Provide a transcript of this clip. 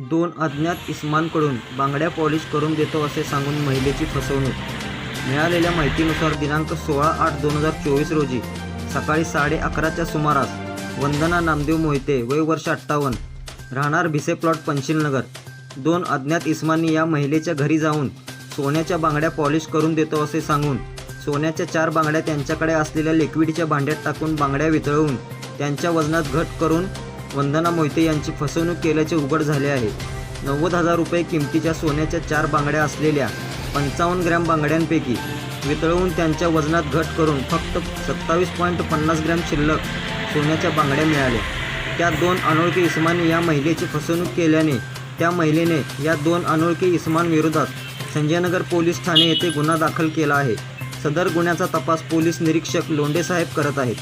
दोन अज्ञात इसमांकडून बांगड्या पॉलिश करून देतो असे सांगून महिलेची फसवणूक. मिळालेल्या माहितीनुसार दिनांक सोळा आठ दोन हजार चोवीस रोजी सकाळी साडे अकराच्या सुमारास वंदना नामदेव मोहिते वय वर्ष अठ्ठावन्न राहणार भिसे प्लॉट पंचिलनगर दोन अज्ञात इस्मांनी या महिलेच्या घरी जाऊन सोन्याच्या बांगड्या पॉलिश करून देतो असे सांगून सोन्याच्या चार बांगड्या त्यांच्याकडे असलेल्या लिक्विडच्या भांड्यात टाकून बांगड्या वितळवून त्यांच्या वजनात घट करून वंदना मोहिते यांची फसवणूक केल्याचे उघड झाले आहे. नव्वद हजार रुपये किमतीच्या सोन्याच्या चार बांगड्या असलेल्या पंचावन्न ग्रॅम बांगड्यांपैकी वितळवून त्यांच्या वजनात घट करून फक्त सत्तावीस पॉईंट पन्नास ग्रॅम शिल्लक सोन्याच्या बांगड्या मिळाल्या. त्या दोन अनोळखी इस्मांनी या महिलेची फसवणूक केल्याने त्या महिलेने या दोन अनोळखी इस्मांविरोधात संजयनगर पोलीस ठाणे येथे गुन्हा दाखल केला आहे. सदर गुन्ह्याचा तपास पोलीस निरीक्षक लोंडेसाहेब करत आहेत.